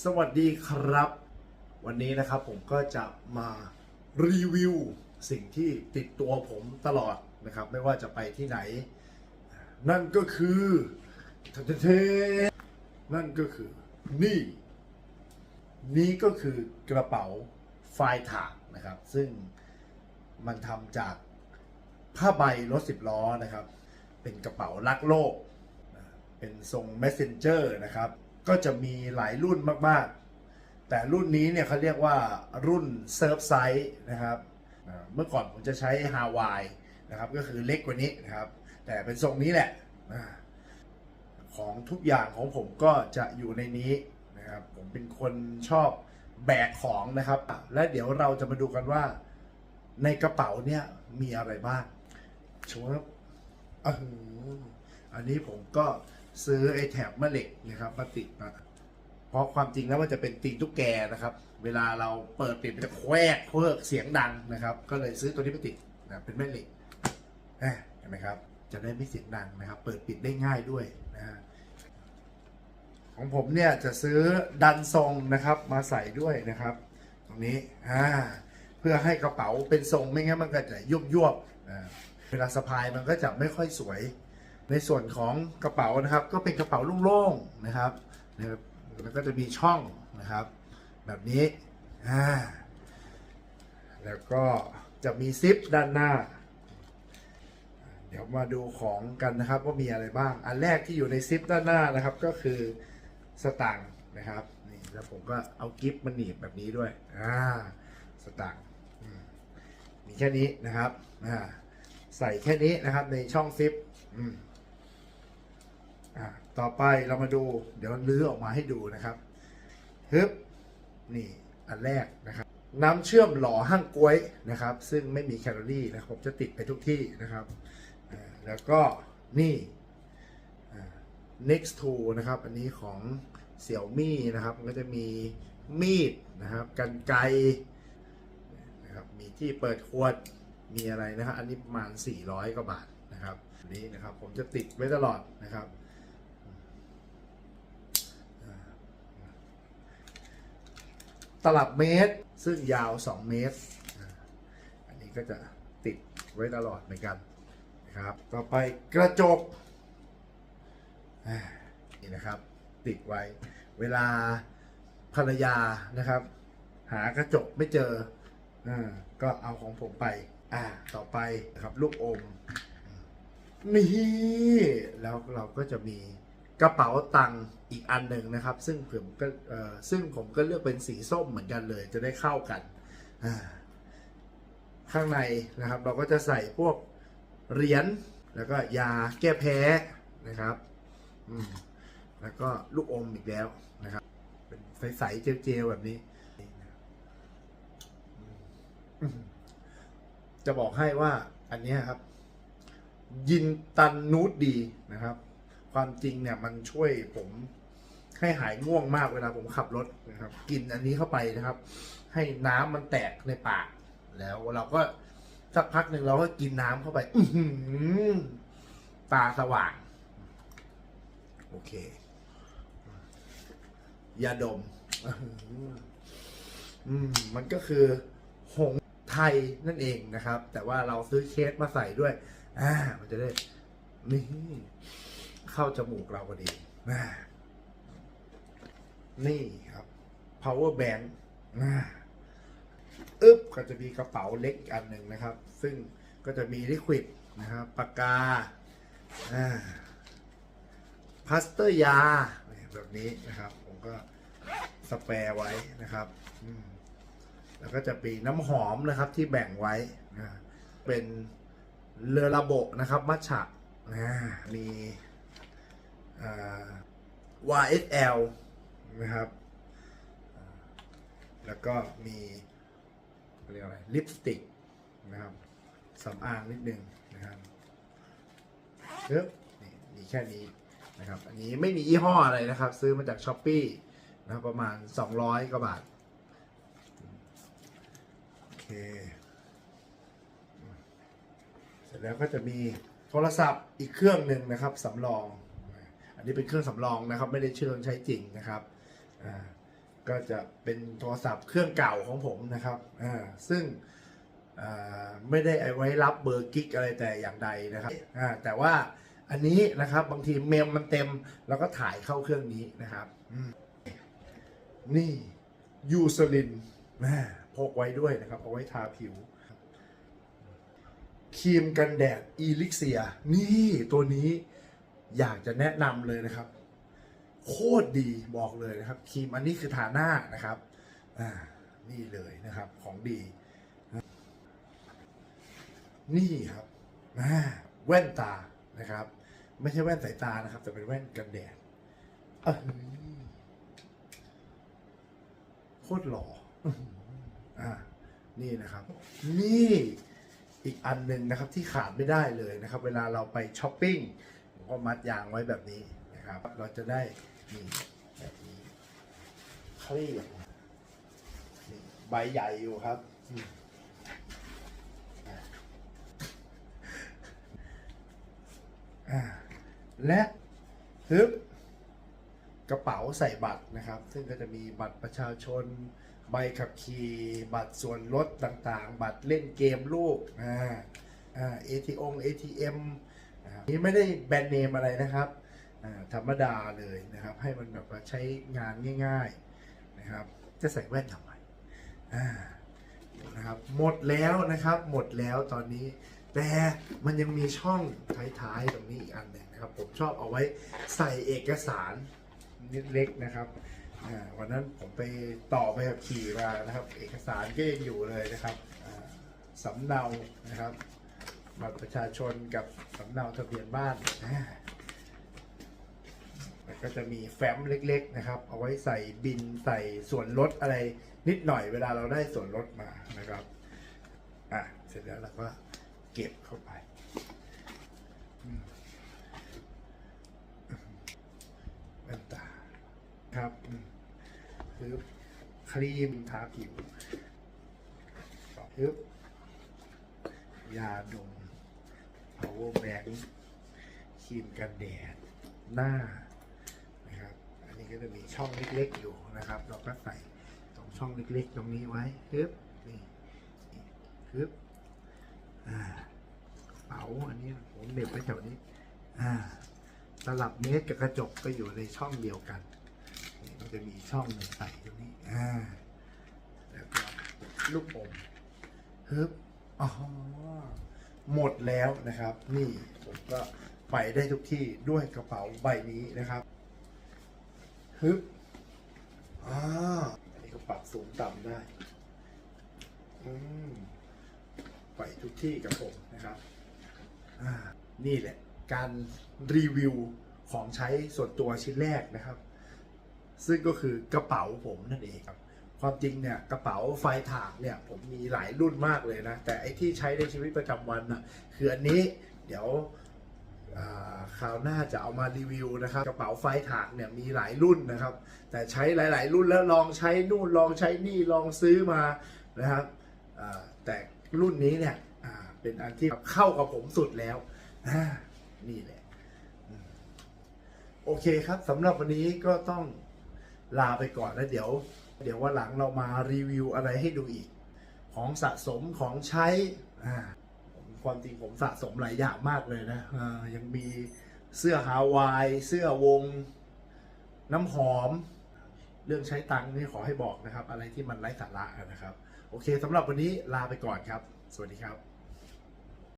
สวัสดีครับ วันนี้นะครับผมก็จะมารีวิวสิ่งที่ติดตัวผมตลอดนะครับ ไม่ว่าจะไปที่ไหน นั่นก็คือเทเทนั่นก็คือนี่ นี่ก็คือกระเป๋าไฟถากนะครับ ซึ่งมันทำจากผ้าใบรถสิบล้อนะครับ เป็นกระเป๋ารักโลก เป็นทรง messenger นะครับ ก็จะมีหลายรุ่นมากๆ แต่รุ่นนี้เนี่ยเขาเรียกว่ารุ่น surf size นะครับเมื่อก่อนผมจะใช้ Hawaii นะครับก็คือเล็กกว่านี้นะครับ แต่เป็นทรงนี้แหละของทุกอย่างของผมก็จะอยู่ในนี้นะครับผมเป็นคนชอบแบกของนะครับ และเดี๋ยวเราจะมาดูกันว่า ในกระเป๋าเนี่ยมีอะไรบ้างชัวร์อันนี้ผมก็ ซื้อไอ้แถบแม่เหล็กนะครับมาติดมาเพราะความจริงแล้วมันจะเป็นตีนตุ๊กแกนะครับ เวลาเราเปิดปิดมันจะแควกเพิกเสียงดังนะครับ ก็เลยซื้อตัวนี้มาติดนะเป็นแม่เหล็กเห็นไหมครับ จะได้ไม่เสียงดังนะครับ เปิดปิดได้ง่ายด้วยนะฮะของผมเนี่ยจะซื้อดันทรงนะครับมาใส่ด้วยนะครับ ตรงนี้อ่าเพื่อให้กระเป๋าเป็นทรงไม่งั้นมันก็จะยุบยวบเวลาสะพายมันก็จะไม่ค่อยสวย ในส่วนของกระเป๋านะครับก็เป็นกระเป๋าโล่งๆนะครับนะครับแล้วก็จะมีช่องนะครับ แบบนี้อ่าแล้วก็จะมีซิปด้านหน้า เดี๋ยวมาดูของกันนะครับว่ามีอะไรบ้าง อันแรกที่อยู่ในซิปด้านหน้านะครับ ก็คือสตางค์นะครับนี่แล้วผมก็เอากิฟต์มาหนีบแบบนี้ด้วยอ่าสตางค์มีแค่นี้นะครับอ่าใส่แค่นี้นะครับในช่องซิปอืม ต่อไปเรามาดูเดี๋ยวลื้อออกมาให้ดูนะครับฮึบนี่อันแรกนะครับ น้ำเชื่อมหล่อห้างกล้วยนะครับ ซึ่งไม่มีแคลอรี่นะครับผมจะติดไปทุกที่นะครับแล้วก็นี่ next to นะครับ อันนี้ของเสี่ยวมี่นะครับก็จะมีมีดนะครับกันไกนะครับมีที่เปิดขวดมีอะไรนะครับอันนี้ประมาณ 400 กว่าบาทนะครับอันนี้นะครับผมจะติดไว้ตลอดนะครับ ตลับเมตร ซึ่งยาว 2 เมตร อันนี้ก็จะติดไว้ตลอดเหมือนกันนะครับต่อไปกระจกนี่นะครับ ติดไว้ เวลาภรรยานะครับ หากระจกไม่เจออาก็เอาของผมไป อ่าต่อไปนะครับลูกอมนี่แล้วเราก็จะมี กระเป๋าตังค์อีกอันหนึ่งนะครับ ซึ่งผมก็ซึ่งผมก็เลือกเป็นสีส้มเหมือนกันเลย จะได้เข้ากันข้างในนะครับ เราก็จะใส่พวกเหรียญแล้วก็ยาแก้แพ้นะครับแล้วก็ลูกอมอีกแล้วนะครับ เป็นใสๆเจลๆแบบนี้ จะบอกให้ว่าอันนี้ครับ ยินตันนูดดีนะครับ ความจริงเนี่ยมันช่วยผมให้หายง่วงมากเวลาผมขับรถนะครับ กินอันนี้เข้าไปนะครับ ให้น้ำมันแตกในปาก แล้วเราก็สักพักหนึ่งเราก็กินน้ำเข้าไป อืตาสว่าง โอเคยาดมอืมมันก็คือหงไทยนั่นเองนะครับ แต่ว่าเราซื้อเคสมาใส่ด้วย อ่า มันจะได้ นี่ เข้าจมูกเราพอดีนี่ครับ power bank อ่าอึ๊บก็จะมีกระเป๋าเล็กอันหนึ่งนะครับ ซึ่งก็จะมีลิควิดนะครับปากกาพลาสเตอร์ยา แบบนี้นะครับ ผมก็สเปรย์ไว้นะครับ แล้วก็จะมีน้ำหอมนะครับที่แบ่งไว้นะเป็นเรือระบบนะครับมัชฉะมี YSL นะครับ แล้วก็มีเรียกอะไรลิปสติกนะครับสำอางนิดนึงนะครับเอ๊บนี่มีแค่นี้นะครับ อันนี้ไม่มียี่ห้ออะไรนะครับ ซื้อมาจากช้อปปี้นะครับประมาณ 200 กว่าบาท โอเค เสร็จแล้วก็จะมีโทรศัพท์อีกเครื่องหนึ่งนะครับสำรอง อันนี้เป็นเครื่องสำรองนะครับ ไม่ได้เชื่องใช้จริงนะครับอ่าก็จะเป็นโทรศัพท์เครื่องเก่าของผมนะครับอ่าซึ่งอ่าไม่ได้เอาไว้รับเบอร์กิ๊กอะไรแต่อย่างใดนะครับอ่าแต่ว่าอันนี้นะครับบางทีเมมมันเต็มแล้วก็ถ่ายเข้าเครื่องนี้นะครับอืมนี่ยูสลินพกไว้ด้วยนะครับเอาไว้ทาผิวครีมกันแดดอีลิกเซีย นี่ตัวนี้ อยากจะแนะนำเลยนะครับ โคตรดีบอกเลยนะครับครีมอันนี้คือทาหน้านะครับอ่านี่เลยนะครับของดี นี่ครับอ่าแว่นตานะครับ ไม่ใช่แว่นสายตานะครับ แต่เป็นแว่นกันแดดโคตรหล่ออ่านี่นะครับ นี่อีกอันหนึ่งนะครับที่ขาดไม่ได้เลยนะครับ เวลาเราไปช้อปปิ้ง ก็มัดยางไว้แบบนี้นะครับ เราจะได้นี่แบบนี้คลี่ออกมาใบใหญ่อยู่ครับและฮึบกระเป๋าใส่บัตรนะครับ ซึ่งก็จะมีบัตรประชาชน ใบขับขี่ บัตรส่วนลดต่างๆ บัตรเล่นเกมลูกอ่าอ่า ATM ATM นะครับนี่ไม่ได้แบรนด์เนมอะไรนะครับธรรมดาเลยนะครับ ให้มันแบบว่าใช้งานง่าย ๆนะครับ จะใส่แว่นทำไมนะครับหมดแล้วนะครับหมดแล้วตอนนี้ แต่มันยังมีช่องท้ายๆตรงนี้อีกอันหนึ่งนะครับ ผมชอบเอาไว้ใส่เอกสารนิดเล็กนะครับวันนั้นผมไปต่อไปขับขี่มานะครับ เอกสารก็ยังอยู่เลยนะครับสำเนานะครับ บัตรประชาชนกับสำเนาทะเบียนบ้านอ่าแล้วก็จะมีแฟ้มเล็ก ๆ นะครับ เอาไว้ใส่บินใส่ส่วนลดอะไรนิดหน่อยเวลาเราได้ส่วนลดมานะครับอะเสร็จแล้วเราก็เก็บเข้าไปอืมแว่นตาครับอืมคือครีมทาผิวปึ๊บยาดม power bank ครีมกันแดดหน้านะครับ อันนี้ก็จะมีช่องเล็กๆอยู่นะครับ เราก็ใส่ตรงช่องเล็กๆ ตรงนี้ไว้ปึ๊บนี่นี่ปึ๊บอ่ากระเป๋าอันนี้ผมเหน็บไว้แถวนี้อ่าตลับเมตรกับกระจกก็อยู่ในช่องเดียวกันนี่ก็จะมีช่องหนึ่งใส่ตรงนี้อ่าแล้วก็ลูกอมฮึบอ๋อ หมดแล้วนะครับ นี่ผมก็ไปได้ทุกที่ด้วยกระเป๋าใบนี้นะครับฮึบอ่าอันนี้ก็ปรับสูงต่ำได้ อืมไปทุกที่กับผมนะครับ อ่า นี่แหละ การรีวิวของใช้ส่วนตัวชิ้นแรกนะครับ ซึ่งก็คือกระเป๋าผมนั่นเองครับ ความจริงเนี่ยกระเป๋าไฟถากเนี่ยผมมีหลายรุ่นมากเลยนะ แต่ไอที่ใช้ในชีวิตประจำวันน่ะคืออันนี้เดี๋ยวคราวหน้าจะเอามารีวิวนะครับกระเป๋าไฟถากเนี่ยมีหลายรุ่นนะครับ แต่ใช้หลาย ๆ รุ่นแล้วลองใช้นู่นลองใช้นี่ลองซื้อมานะครับแต่รุ่นนี้เนี่ยเป็นอันที่เข้ากับผมสุดแล้วนี่แหละโอเคครับสำหรับวันนี้ก็ต้องลาไปก่อนแล้วเดี๋ยว เดี๋ยววันหลังเรามารีวิวอะไรให้ดูอีก ของสะสมของใช้อ่าความจริงผมสะสมหลายอย่างมากเลยนะอ่ายังมีเสื้อฮาวาย เสื้อวง น้ำหอม เรื่องใช้ตังค์นี่ขอให้บอกนะครับ อะไรที่มันไร้สาระนะครับ โอเคสำหรับวันนี้ลาไปก่อนครับ สวัสดีครับ